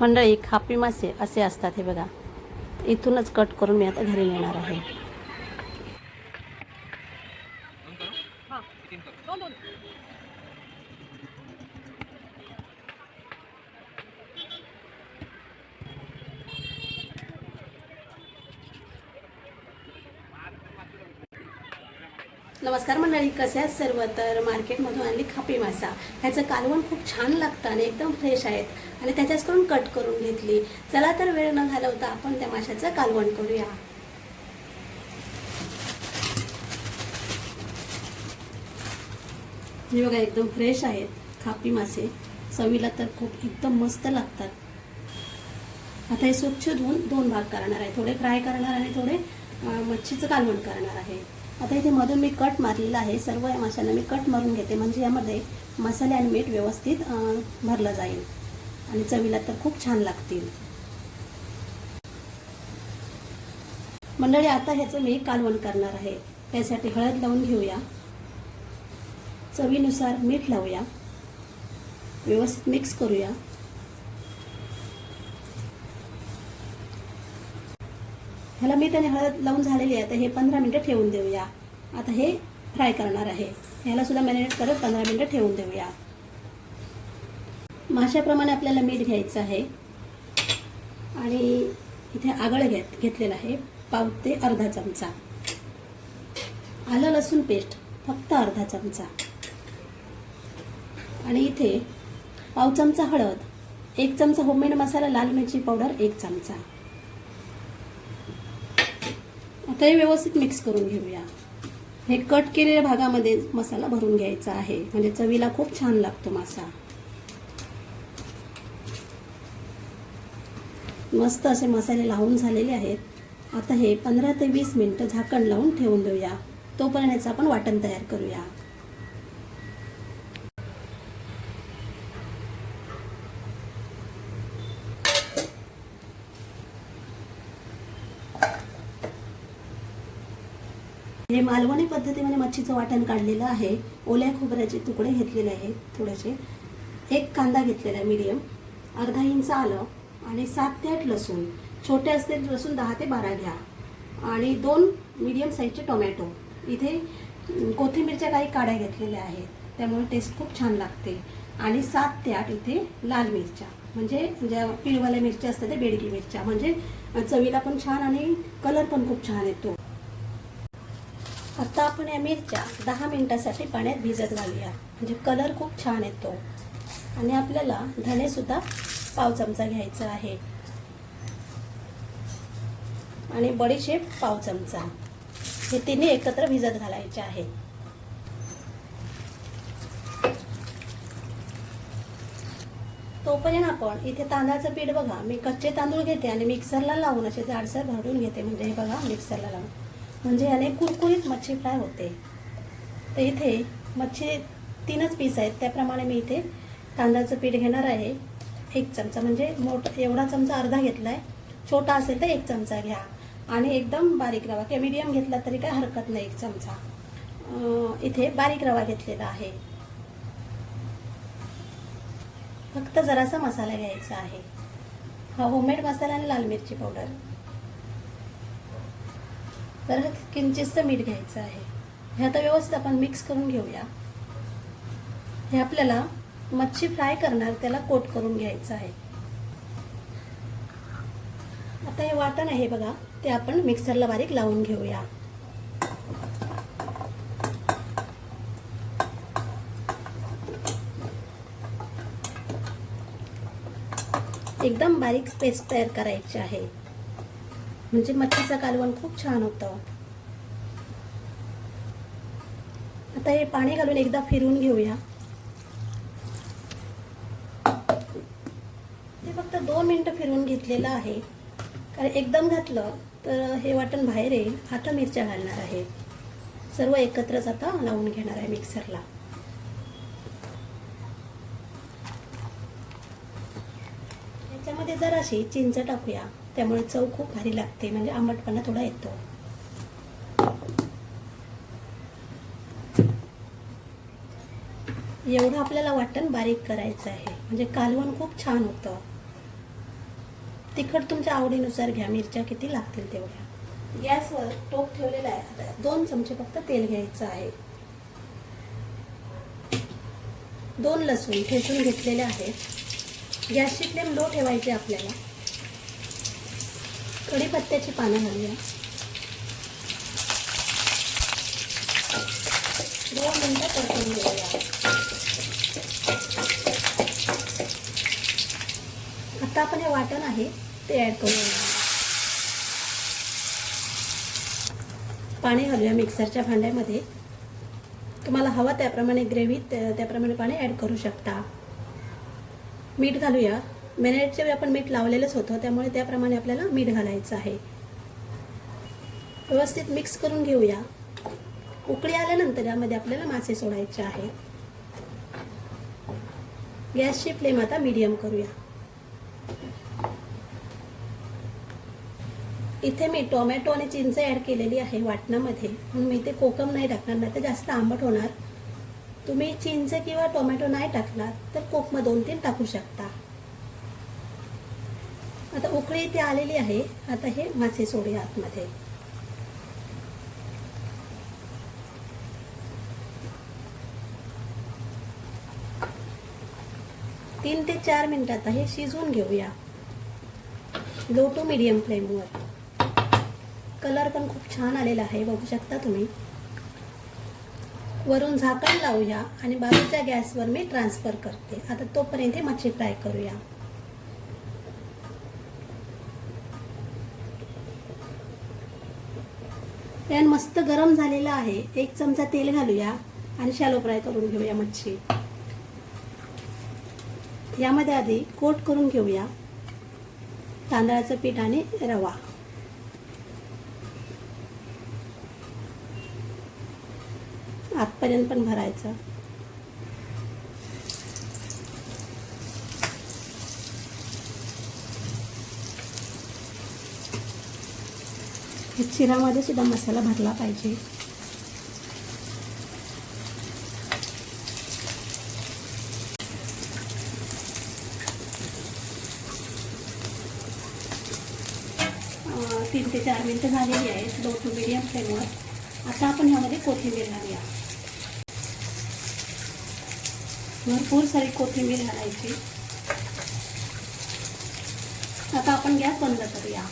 मंडळी खापी मासे असे असतात हे बघा. इथूनच कट करून मी आता घरी नेणार आहे. नमस्कार मंडळी कसे आहेत सर्व? तर मार्केटमधून आणली खापी मासा. ह्याचं कालवण खूप छान लागतं आणि एकदम फ्रेश आहेत आणि त्याच्याच करून कट करून घेतली. चला तर वेळ न घालवता आपण त्या माशाचं कालवण करूया. हे बघा एकदम फ्रेश आहेत खापी मासे. चवीला तर खूप एकदम मस्त लागतात. आता हे स्वच्छ धुवून दोन भाग करणार आहे. थोडे फ्राय करणार आणि थोडे मच्छीचं कालवण करणार आहे. आता इथे मधून मी कट मारलेला आहे. सर्व या माशांना मी कट मारून घेते. म्हणजे यामध्ये मसाले आणि मीठ व्यवस्थित भरलं जाईल. आणि चवीला तर खूप छान लागतील. मंडळी आता ह्याचं मी कालवण करणार आहे. त्यासाठी हळद लावून घेऊया. चवीनुसार मीठ लावूया. व्यवस्थित मिक्स करूया. ह्याला मीठ आणि हळद लावून झालेली आहे तर हे पंधरा मिनटं ठेवून देऊया. आता हे फ्राय करणार आहे. ह्याला सुद्धा मॅरिनेट करत पंधरा मिनटं ठेवून देऊया. माशाप्रमाणे आपल्याला मीठ घ्यायचं आहे. आणि इथे आगळ घेत घेतलेलं आहे पाव ते अर्धा चमचा. आलं लसूण पेस्ट फक्त अर्धा चमचा. आणि इथे पाव चमचा हळद एक चमचा होममेड मसाला लाल मिरची पावडर एक चमचा. आता हे व्यवस्थित मिक्स करून घेऊया. हे कट केलेल्या भागामध्ये मसाला भरून घ्यायचा आहे. म्हणजे चवीला खूप छान लागतो मासा. मस्त असे मसाले लावून झालेले आहेत. आता हे पंधरा ते वीस मिनटं झाकण लावून ठेवून देऊया. तोपर्यंत याचं आपण वाटण तयार करूया. हे मालवणी पद्धतीमध्ये मच्छीचं वाटण काढलेलं आहे ओल्या खोबऱ्याचे तुकडे घेतलेले आहेत थोडेसे. एक कांदा घेतलेला आहे मीडियम अर्धा इंच आलं आणि सात ते आठ लसूण. छोटे असतील लसूण दहा ते बारा घ्या. आणि दोन मीडियम साईजचे टोमॅटो इथे कोथिंबीरच्या काही काड्या घेतलेल्या आहेत. त्यामुळे टेस्ट खूप छान लागते. आणि सात ते आठ इथे लाल मिरच्या. म्हणजे ज्या पिळवाल्या मिरच्या असतात त्या बेडगी मिरच्या. म्हणजे चवीला पण छान आणि कलर पण खूप छान येतो. आता आपण या मिरच्या दहा मिनिटासाठी पाण्यात भिजत घालूया. म्हणजे कलर खूप छान येतो. आणि आपल्याला धनेसुद्धा पाव चमचा घ्यायचा आहे. आणि बडीशेप पाव चमचा. हे तिन्ही एकत्र भिजत घालायचे आहेत तोपर्यंत आपण इथे तांदळाचं पीठ बघा. मी कच्चे तांदूळ घेते आणि मिक्सरला लावून असे जाडसर भरून घेते. म्हणजे हे बघा मिक्सरला लावून. म्हणजे याने कुरकुरीत मच्छी फ्राय होते. तर इथे मच्छी तीनच पीस आहेत. त्याप्रमाणे मी इथे तांदळाचं पीठ घेणार आहे. एक चमचा म्हणजे मोठा एवढा चमचा अर्धा घेतला आहे छोटा असेल तर एक चमचा घ्या. आणि एकदम बारीक रवा किंवा मिडियम घेतला तरी काय हरकत नाही एक चमचा. इथे बारीक रवा घेतलेला आहे. फक्त जरासा मसाला घ्यायचा आहे. हा होममेड मसाला आणि लाल मिरची पावडर तर किंचितचं मीठ घ्यायचं आहे. हे आता व्यवस्थित आपण मिक्स करून घेऊया. हे आपल्याला मच्छी फ्राय करणार त्याला कोट करून घ्यायचं आहे. आता हे वाटण आहे बघा ते आपण मिक्सरला बारीक लावून घेऊया. एकदम बारीक पेस्ट तयार करायची आहे. म्हणजे मच्छीचं कालवण खूप छान होतं. आता हे पाणी घालून एकदा फिरून घेऊया. ते फक्त दोन मिनटं फिरवून घेतलेलं आहे. कारण एकदम घातलं तर हे वाटण बाहेर येईल. आता मिरच्या घालणार आहे. सर्व एकत्रच आता लावून घेणार आहे मिक्सरला. याच्यामध्ये जराशी चिंच टाकूया. त्यामुळे चव खूप भारी लागते. म्हणजे आंबटपणा थोडा येतो. एवढं आपल्याला वाटण बारीक करायचं आहे. म्हणजे कालवण खूप छान होतं. तिखट तुमच्या आवडीनुसार घ्या. मिरच्या किती लागतील तेवढ्या. गॅसवर टोप ठेवलेला आहे. आता दोन चमचे फक्त तेल घ्यायचं आहे. दोन लसूण ठेचून घेतलेले आहेत. गॅसची फ्लेम लो ठेवायची आपल्याला. कढीपत्त्याची पानं घालूया. दोन मिनटं परतून घेऊया. आता आपण हे वाटण आहे ते ॲड करूया. पाणी घालूया मिक्सरच्या भांड्यामध्ये. तुम्हाला हवं त्याप्रमाणे ग्रेव्ही त्याप्रमाणे पाणी ॲड करू शकता. मीठ घालूया. मेरिनेटच्या वेळी आपण मीठ लावलेलंच होतं त्यामुळे त्याप्रमाणे आपल्याला मीठ घालायचं आहे. व्यवस्थित मिक्स करून घेऊया. उकळी आल्यानंतर यामध्ये आपल्याला मासे सोडायचे आहे. गॅसची फ्लेम आता मीडियम करूया. इथे मी टोमॅटो आणि चिंच ॲड केलेली आहे वाटणामध्ये. म्हणून मी ते कोकम नाही टाकणार नाही तर जास्त आंबट होणार. तुम्ही चिंच किंवा टोमॅटो नाही टाकलात तर कोकम दोन तीन टाकू शकता. आता उकळी इथे आलेली आहे. आता हे मासे सोडूया आतमध्ये. तीन ते चार मिनिटात हे शिजवून घेऊया. लो टू मिडियम फ्लेमवर कलर पण खूप छान आलेला आहे बघू शकता तुम्ही. वरून झाकण लावूया आणि बाजूच्या गॅसवर मी ट्रान्सफर करते. आता तोपर्यंत मच्छी फ्राय करूया. पॅन मस्त गरम झालेलं आहे. एक चमचा तेल घालूया आणि शॅलो फ्राय करून घेऊया मच्छी. यामध्ये आधी कोट करून घेऊया. तांदळाचं पीठ आणि रवा. आतपर्यंत पण भरायचं. शिरामध्ये सुद्धा मसाला भरला पाहिजे. तीन ते चार मिनटं झालेली आहेत लो टू मिडियम फ्लेमवर आता आपण ह्यामध्ये कोथिंबीर घालूया. भरपूर सारी कोथिंबीर घालायची. आता आपण गॅस बंद करूया.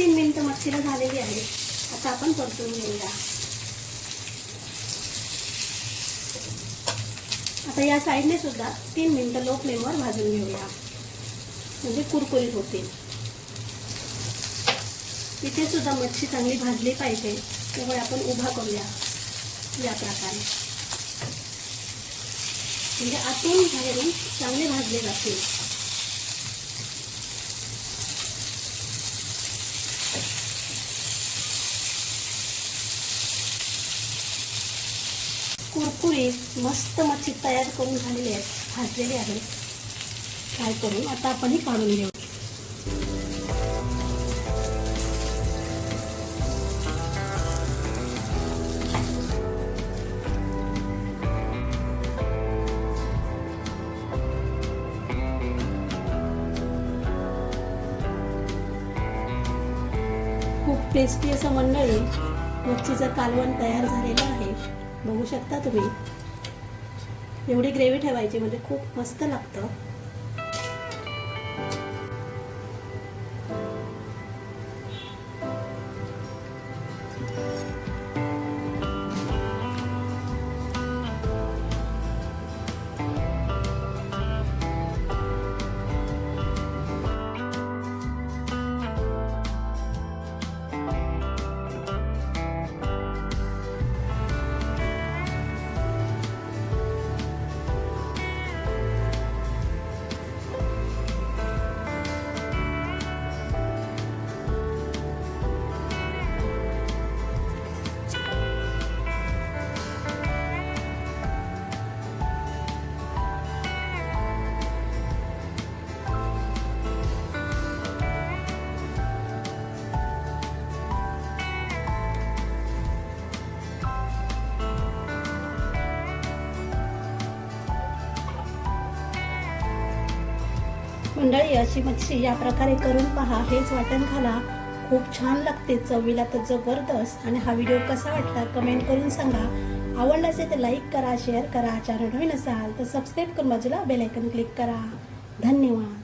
तीन मिनटं मच्छीला झालेली आहे. आता आपण परतून घेऊया. आता या साईडने सुद्धा तीन मिनिटं लो फ्लेमवर भाजून घेऊया. म्हणजे कुरकुरीत होतील. इथे सुद्धा मच्छी चांगली भाजली पाहिजे. त्यामुळे आपण उभा करूया. या प्रकारे. म्हणजे आतून बाहेरून चांगले भाजले जातील. कुरकुरीत मस्त मच्छी तयार करून झालेली आहेत भाजलेली आहे फ्राय करून आता आपण ही काढून घेऊ. खूप टेस्टी असं मंडळी मच्छीचं कालवण तयार झालेलं आहे. बघू शकता तुम्ही. एवढी ग्रेव्ही ठेवायची म्हणजे खूप मस्त लागतं. मंडळी अशी मच्छी या प्रकारे करून पहा. हेच वाटण खाला खूप छान लागते. चवीला तर जबरदस्त. आणि हा व्हिडिओ कसा वाटला कमेंट करून सांगा. आवडला असेल तर लाईक करा शेअर करा चॅनल नवीन असाल तर सबस्क्राईब करून बाजूला बेल आयकन क्लिक करा. धन्यवाद.